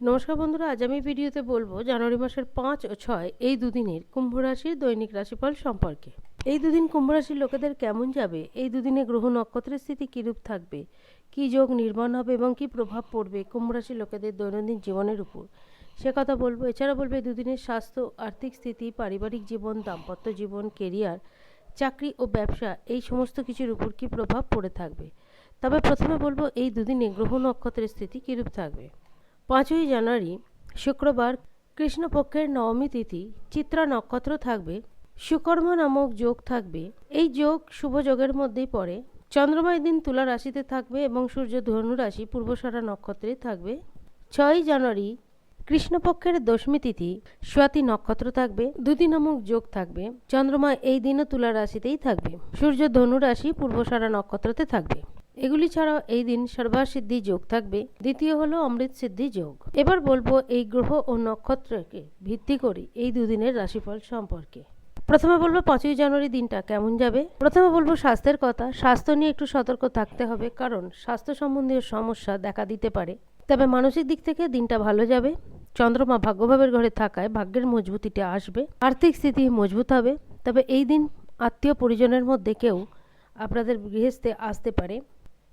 নমস্কার বন্ধুরা, আজ আমি ভিডিওতে বলব জানুয়ারি মাসের পাঁচ ও ছয় এই দুদিনের কুম্ভ রাশির দৈনিক রাশিফল সম্পর্কে। এই দুদিন কুম্ভ রাশির লোকেদের কেমন যাবে? এই দুদিনে গ্রহ নক্ষত্রের স্থিতি কীরূপ থাকবে? কি যোগ নির্মাণ হবে এবং কি প্রভাব পড়বে কুম্ভ রাশির লোকেদের দৈনন্দিন জীবনের উপর? সে কথা বলব। এছাড়া বলব, এই দুদিনের স্বাস্থ্য, আর্থিক স্থিতি, পারিবারিক জীবন, দাম্পত্য জীবন, কেরিয়ার, চাকরি ও ব্যবসা, এই সমস্ত কিছুর উপর কি প্রভাব পড়ে থাকবে? তবে প্রথমে বলব, এই দুদিনে গ্রহ নক্ষত্রের স্থিতি কীরূপ থাকবে? পাঁচই জানুয়ারি, শুক্রবার কৃষ্ণপক্ষের নবমী তিথি, চিত্রা নক্ষত্র থাকবে, সুকর্মা নামক যোগ থাকবে। এই যোগ শুভ যোগের মধ্যেই পড়ে। চন্দ্রময় দিন তুলা রাশিতে থাকবে এবং সূর্য ধনু রাশি পূর্বসারা নক্ষত্রে থাকবে। ছয়ই জানুয়ারি, কৃষ্ণপক্ষের দশমী তিথি, স্বাতি নক্ষত্র থাকবে দুদি নামক যোগ থাকবে। চন্দ্রমা এই দিনও তুলা রাশিতেই থাকবে। সূর্য ধনু রাশি পূর্বসারা নক্ষত্রতে থাকবে। এগুলি ছাড়াও এই দিন সর্বাসিদ্ধি যোগ থাকবে। দ্বিতীয় হলো অমৃত সিদ্ধি যোগ। এবার বলব এই গ্রহ ও নক্ষত্রকে ভিত্তি করে এই দুদিনের রাশিফল সম্পর্কে। প্রথমে বলব পাঁচই জানুয়ারি দিনটা কেমন যাবে? প্রথমে বলব স্বাস্থ্যের কথা। স্বাস্থ্য নিয়ে একটু সতর্ক থাকতে হবে কারণ স্বাস্থ্য সম্বন্ধীয় সমস্যা দেখা দিতে পারে। তবে মানসিক দিক থেকে দিনটা ভালো যাবে। চন্দ্রমা ভাগ্যভাবের ঘরে থাকায় ভাগ্যের মজবুতিটা আসবে। আর্থিক স্থিতি মজবুত হবে। তবে এই দিন আত্মীয় পরিজনের মধ্যে কেউ আপনাদের গৃহস্থে আসতে পারে।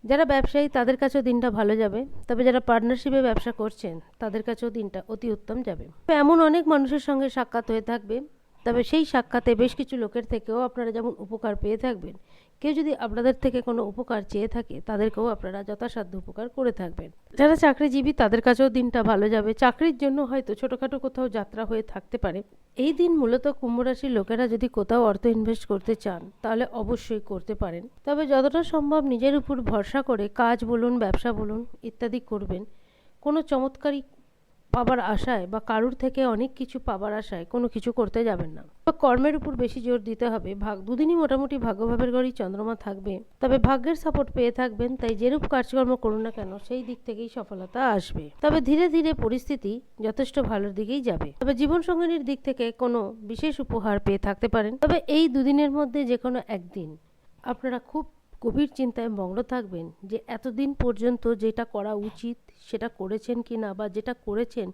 যারা ব্যবসায়ী, তাদের কাছেও দিনটা ভালো যাবে। তবে যারা পার্টনারশিপে ব্যবসা করছেন, তাদের কাছেও দিনটা অতি উত্তম যাবে। এমন অনেক মানুষের সঙ্গে সাক্ষাৎ হয়ে থাকবে, তবে সেই সাক্ষাতে বেশ কিছু লোকের থেকেও আপনারা যেমন উপকার পেয়ে থাকবেন কেউ যদি আপনাদের থেকে কোনো উপকার চেয়ে থাকে, তাদেরকেও আপনারা যথাসাধ্য উপকার করে থাকবেন। যারা চাকরিজীবী, তাদের কাছেও দিনটা ভালো যাবে। চাকরির জন্য হয়তো ছোটোখাটো কোথাও যাত্রা হয়ে থাকতে পারে। এই দিন মূলত কুম্ভ রাশির লোকেরা যদি কোথাও অর্থ ইনভেস্ট করতে চান, তাহলে অবশ্যই করতে পারেন। তবে যতটা সম্ভব নিজের উপর ভরসা করে কাজ বলুন, ব্যবসা বলুন, ইত্যাদি করবেন। কোনো চমৎকারী পাবার আশায় বা কারুর থেকে অনেক কিছু পাবার আশায় কোনো কিছু করতে যাবেন না। কর্মের উপর বেশি জোর দিতে হবে। ভাগ দুদিনই মোটামুটি ভাগ্যভাবের ঘরেই চন্দ্রমা থাকবে। তবে ভাগ্যের সাপোর্ট পেয়ে থাকবেন, তাই যেরূপ কাজকর্ম করুন না কেন, সেই দিক থেকেই সফলতা আসবে। তবে ধীরে ধীরে পরিস্থিতি যথেষ্ট ভালোর দিকেই যাবে। তবে জীবন সঙ্গিনীর দিক থেকে কোনো বিশেষ উপহার পেয়ে থাকতে পারেন। তবে এই দুদিনের মধ্যে যে কোনো একদিন আপনারা খুব গভীর চিন্তায় মগ্ন থাকবেন যে এতদিন পর্যন্ত যেটা করা উচিত সেটা করেছেন কি না বা যেটা করেছেন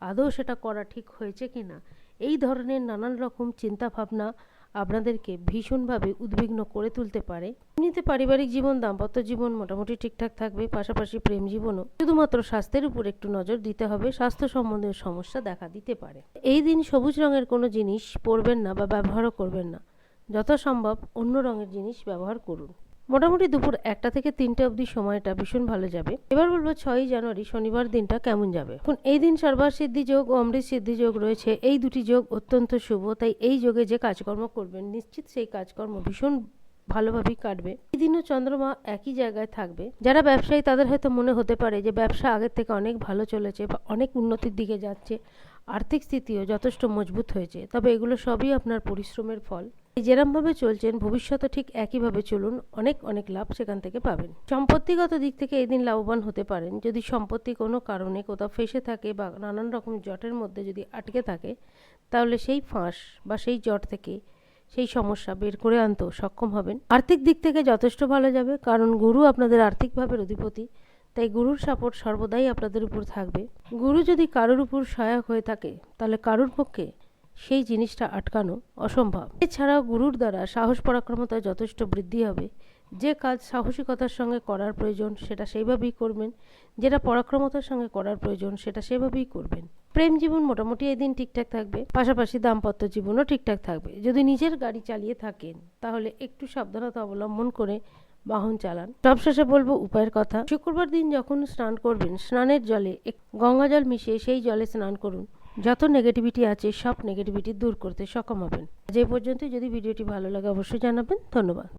আদৌ সেটা করা ঠিক হয়েছে কি না এই ধরনের নানান রকম চিন্তা ভাবনা আপনাদেরকে ভীষণভাবে উদ্বিগ্ন করে তুলতে পারে। এমনিতে পারিবারিক জীবন, দাম্পত্য জীবন মোটামুটি ঠিকঠাক থাকবে, পাশাপাশি প্রেম জীবনও। শুধুমাত্র স্বাস্থ্যের উপর একটু নজর দিতে হবে, স্বাস্থ্য সম্বন্ধীয় সমস্যা দেখা দিতে পারে। এই দিন সবুজ রঙের কোনো জিনিস পরবেন না বা ব্যবহারও করবেন না। যথাসম্ভব অন্য রঙের জিনিস ব্যবহার করুন। মোটামুটি দুপুর একটা থেকে তিনটে অবধি সময়টা ভীষণ ভালো যাবে। এবার বলব ছয়ই জানুয়ারি, শনিবার দিনটা কেমন যাবে? এখন এই দিন সর্বার সিদ্ধি যোগ ও অমৃত সিদ্ধি যোগ রয়েছে। এই দুটি যোগ অত্যন্ত শুভ, তাই এই যোগে যে কাজকর্ম করবেন, নিশ্চিত সেই কাজকর্ম ভীষণ ভালোভাবেই কাটবে। এই দিনও চন্দ্রমা একই জায়গায় থাকবে। যারা ব্যবসায়ী, তাদের হয়তো মনে হতে পারে যে ব্যবসা আগের থেকে অনেক ভালো চলেছে বা অনেক উন্নতির দিকে যাচ্ছে। আর্থিক স্থিতিও যথেষ্ট মজবুত হয়েছে, তবে এগুলো সবই আপনার পরিশ্রমের ফল। যেরমভাবে চলছেন, ভবিষ্যতে ঠিক একইভাবে চলুন, অনেক অনেক লাভ সেখান থেকে পাবেন। সম্পত্তিগত দিক থেকে এই দিন লাভবান হতে পারেন। যদি সম্পত্তি কোনো কারণে কোথাও ফেসে থাকে বা নানান রকম জটের মধ্যে যদি আটকে থাকে, তাহলে সেই ফাঁস বা সেই জট থেকে সেই সমস্যা বের করে আনতেও সক্ষম হবেন। আর্থিক দিক থেকে যথেষ্ট ভালো যাবে, কারণ গুরু আপনাদের আর্থিকভাবে অধিপতি, তাই গুরুর সাপোর্ট সর্বদাই আপনাদের উপর থাকবে। গুরু যদি কারোর উপর সহায়ক হয়ে থাকে, তাহলে কারোর পক্ষে সেই জিনিসটা আটকানো অসম্ভব। এছাড়াও গুরুর দ্বারা সাহস পরাক্রমতা যথেষ্ট বৃদ্ধি হবে। যে কাজ সাহসিকতার সঙ্গে করার প্রয়োজন, সেটা সেইভাবেই করবেন। যেটা পরাক্রমতার সঙ্গে করার প্রয়োজন, সেটা সেভাবেই করবেন। প্রেম জীবন মোটামুটি এই দিন ঠিকঠাক থাকবে। পাশাপাশি দাম্পত্য জীবনও ঠিকঠাক থাকবে। যদি নিজের গাড়ি চালিয়ে থাকেন, তাহলে একটু সাবধানতা অবলম্বন করে বাহন চালান। সবশেষে বলব উপায়ের কথা। শুক্রবার দিন যখন স্নান করবেন, স্নানের জলে গঙ্গা জল মিশিয়ে সেই জলে স্নান করুন। যত নেগেটিভিটি আছে, সব নেগেটিভিটি দূর করতে সক্ষম হবেন। যে পর্যন্ত যদি ভিডিওটি ভালো লাগে, অবশ্যই জানাবেন। ধন্যবাদ।